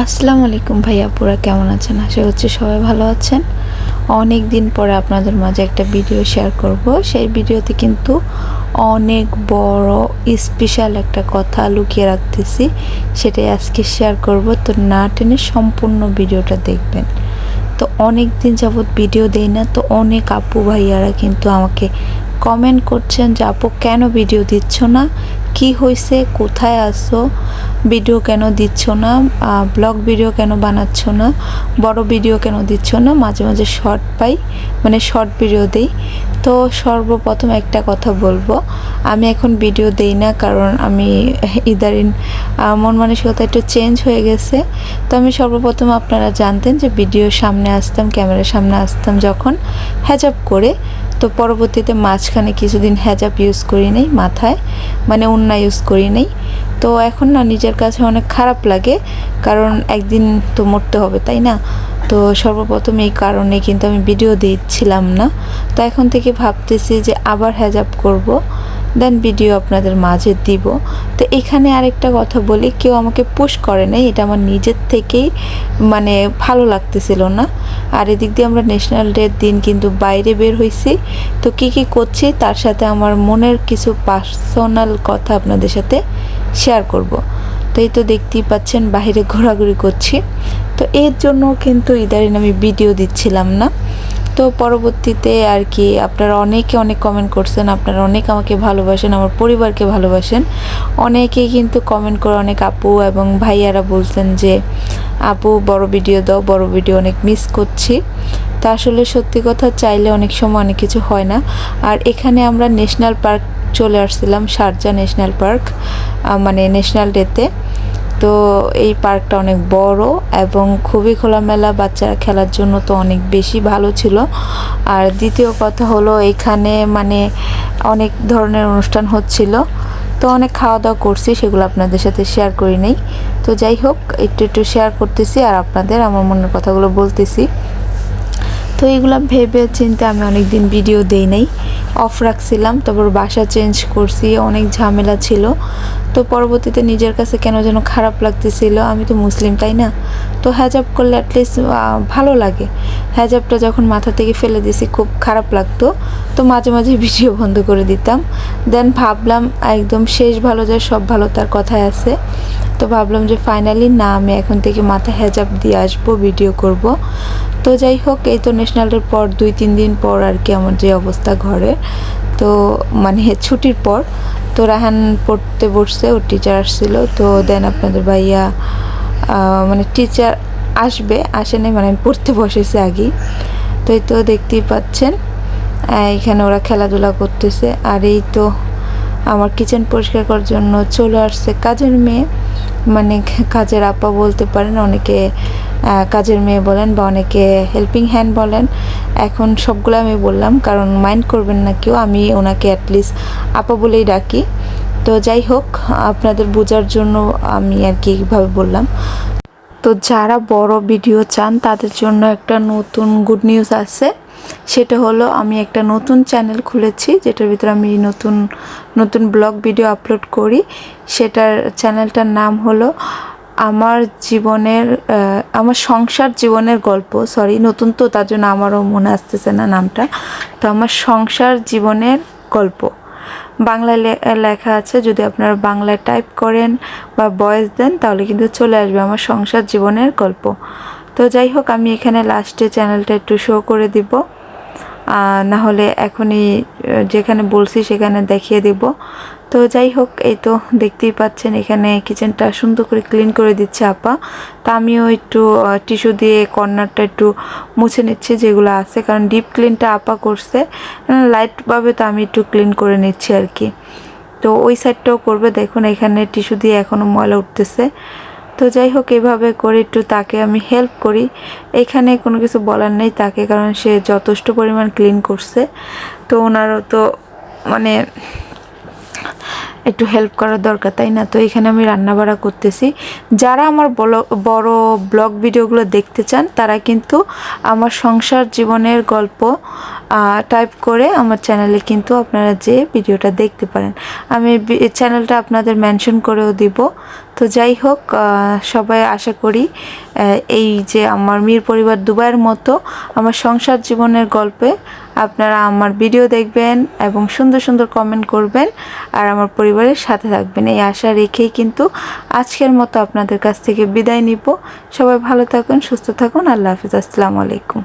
আসসালামু আলাইকুম ভাইয়া, আপুরা কেমন আছেন? আশা করছি সবাই ভালো আছেন। অনেক দিন পরে আপনাদের মাঝে একটা ভিডিও শেয়ার করব। সেই ভিডিওতে কিন্তু অনেক বড় স্পেশাল একটা কথা লুকিয়ে রাখতেছি। সেটাই আজকে শেয়ার করব। তো না টেনে সম্পূর্ণ ভিডিওটা দেখবেন। তো অনেক দিন যাবৎ ভিডিও দেই না, তো অনেক আপু ভাইয়ারা কিন্তু আমাকে কমেন্ট করছেন যে, আপু, কেন ভিডিও দিচ্ছ না? কি হয়েছে কোথায় আসো ভিডিও কেন দিচ্ছ না? ব্লগ ভিডিও কেন বানাচ্ছ না? বড় ভিডিও কেন দিচ্ছ না? মাঝে মাঝে শর্ট পাই মানে শর্ট ভিডিও দেই। তো সর্বপ্রথম একটা কথা বলব, আমি এখন ভিডিও দেই না, কারণ আমি ইদারিন মন মানসিকতা একটু চেঞ্জ হয়ে গেছে। তো আমি সর্বপ্রথম আপনারা জানতেন যে ভিডিওর সামনে আসতাম, ক্যামেরার সামনে আসতাম যখন হ্যাজাব করে। তো পরবর্তীতে মাঝখানে কিছুদিন হ্যাজাপ ইউজ করি নাই মাথায় মানে উন্না ইউজ করি নাই। তো এখন না নিজের কাছে অনেক খারাপ লাগে, কারণ একদিন তো মরতে হবে, তাই না? তো সর্বপ্রথম এই কারণে কিন্তু আমি ভিডিও দিচ্ছিলাম না। তো এখন থেকে ভাবতেছি যে আবার হ্যাজাপ করব। দেন ভিডিও আপনাদের মাঝে দিব। তো এখানে আরেকটা কথা বলি, কেউ আমাকে পুশ করে নাই, এটা আমার নিজের থেকেই মানে ভালো লাগতেছিল না। আর এদিক দিয়ে আমরা ন্যাশনাল ডের দিন কিন্তু বাইরে বের হয়েছি তো কি কি করছি, তার সাথে আমার মনের কিছু পার্সোনাল কথা আপনাদের সাথে শেয়ার করব। তো এই তো দেখতেই পাচ্ছেন, বাইরে ঘোরাঘুরি করছি। তো এর জন্য কিন্তু ইদারিন আমি ভিডিও দিচ্ছিলাম না। তো পরবর্তীতে আর কি আপনারা অনেকে অনেক কমেন্ট করছেন, আপনারা অনেক আমাকে ভালোবাসেন, আমার পরিবারকে ভালোবাসেন। অনেকেই কিন্তু কমেন্ট করে অনেক আপু এবং ভাইয়ারা বলছেন যে, আপু, বড় ভিডিও দাও, বড় ভিডিও অনেক মিস করছি। তা আসলে সত্যি কথা চাইলে অনেক সময় অনেক কিছু হয় না। আর এখানে আমরা ন্যাশনাল পার্ক চলে আসছিলাম শারজা ন্যাশনাল পার্ক মানে ন্যাশনাল ডেতে তো এই পার্কটা অনেক বড় এবং খুবই খোলামেলা, বাচ্চারা খেলার জন্য তো অনেক বেশি ভালো ছিল। আর দ্বিতীয় কথা হলো এখানে মানে অনেক ধরনের অনুষ্ঠান হচ্ছিল। তো অনেক খাওয়া দাওয়া করছি, সেগুলো আপনাদের সাথে শেয়ার করি নেই। তো যাই হোক, একটু একটু শেয়ার করতেছি আর আপনাদের আমার মনের কথাগুলো বলতেছি। তো এগুলো ভেবে চিন্তে আমি অনেক দিন ভিডিও দেই নাই। অফ রাখছিলাম, তারপর বাসা চেঞ্জ করছি, অনেক ঝামেলা ছিল। তো পরবর্তীতে নিজের কাছে কেন যেন খারাপ লাগতেছিল, আমি তো মুসলিম, তাই না? তো হ্যাজাব করলে অ্যাটলিস্ট ভালো লাগে। হ্যাজাবটা যখন মাথা থেকে ফেলে দিছি, খুব খারাপ লাগতো। তো মাঝে মাঝে ভিডিও বন্ধ করে দিতাম। দেন ভাবলাম, একদম শেষ ভালো যায়, সব ভালো তার কথায় আছে। তো ভাবলাম যে ফাইনালি না, আমি এখন থেকে মাথায় হ্যাজাব দিয়ে আসব ভিডিও করব। তো যাই হোক, এই তো ন্যাশনালের পর দুই, তিন দিন পর আর কি আমার যে অবস্থা ঘরে। তো মানে ছুটির পর, তো রাহান পড়তে বসছে, ওর টিচার আসছিল। তো দেন আপনাদের ভাইয়া মানে টিচার আসবে, আসে আসেনি মানে আমি পড়তে বসেছি আগেই। তো এই তো দেখতেই পাচ্ছেন এখানে ওরা খেলাধুলা করতেছে। আর এই তো আমার কিচেন পরিষ্কার করার জন্য চলে আসছে কাজের মেয়ে। মানে কাজের আপা বলতে পারেন, অনেকে কাজের মেয়ে বলেন বা অনেকে হেল্পিং হ্যান্ড বলেন। এখন সবগুলো আমি বললাম, কারণ মাইন্ড করবেন না কেউ, আমি ওনাকে অ্যাটলিস্ট আপা বলেই ডাকি। তো যাই হোক, আপনাদের বোঝার জন্য আমি আর কি এইভাবে বললাম। তো যারা বড় ভিডিও চান, তাদের জন্য একটা নতুন গুড নিউজ আছে। সেটা হলো আমি একটা নতুন চ্যানেল খুলেছি, যেটার ভিতরে আমি নতুন নতুন ব্লগ ভিডিও আপলোড করি। সেটার চ্যানেলটার নাম হলো আমার জীবনের আমার সংসার জীবনের গল্প। সরি নতুন তো, তার জন্য আমারও মনে আসতেছে না নামটা। তো আমার সংসার জীবনের গল্প। বাংলায় লেখা আছে, যদি আপনারা বাংলায় টাইপ করেন বা ভয়েস দেন, তাহলে কিন্তু চলে আসবে আমার সংসার জীবনের গল্প। তো যাই হোক, আমি এখানে লাস্টে চ্যানেলটা একটু শো করে দিব। না হলে এখনই যেখানে বলছি সেখানে দেখিয়ে দেব। তো যাই হোক, এই তো দেখতেই পাচ্ছেন, এখানে কিচেনটা সুন্দর করে ক্লিন করে দিচ্ছে আপা। তা আমিও একটু টিস্যু দিয়ে কর্নারটা একটু মুছে নিচ্ছি, যেগুলো আছে। কারণ ডিপ ক্লিনটা আপা করছে লাইটভাবে তো আমি একটু ক্লিন করে নিচ্ছি আর কি। তো ওই সাইডটাও করবে। দেখুন, এখানে টিস্যু দিয়ে এখনও ময়লা উঠতেছে। তো যাই হোক, এভাবে করে একটু তাকে আমি হেল্প করি। এখানে কোনো কিছু বলার নেই তাকে, কারণ সে যথেষ্ট পরিমাণ ক্লিন করছে। তো ওনারও তো মানে একটু হেল্প করার দরকার, তাই না? তো এখানে আমি রান্না বাড়া করতেছি। যারা আমার বড় ব্লগ ভিডিওগুলো দেখতে চান, তারা কিন্তু আমার সংসার জীবনের গল্প টাইপ করে আমার চ্যানেলে কিন্তু আপনারা যে ভিডিওটা দেখতে পারেন। আমি চ্যানেলটা আপনাদের মেনশন করেও দিব। তো যাই হোক সবাই আশা করি এই যে আমার মীর পরিবার দুবাইয়ের মতো আমার সংসার জীবনের গল্পে আপনারা আমার ভিডিও দেখবেন এবং সুন্দর সুন্দর কমেন্ট করবেন, আর আমার পরিবারের সাথে থাকবেন। এই আশা রেখেই কিন্তু আজকের মতো আপনাদের কাছ থেকে বিদায় নিব। সবাই ভালো থাকুন, সুস্থ থাকুন। আল্লাহ হাফিজ। আসসালামু আলাইকুম।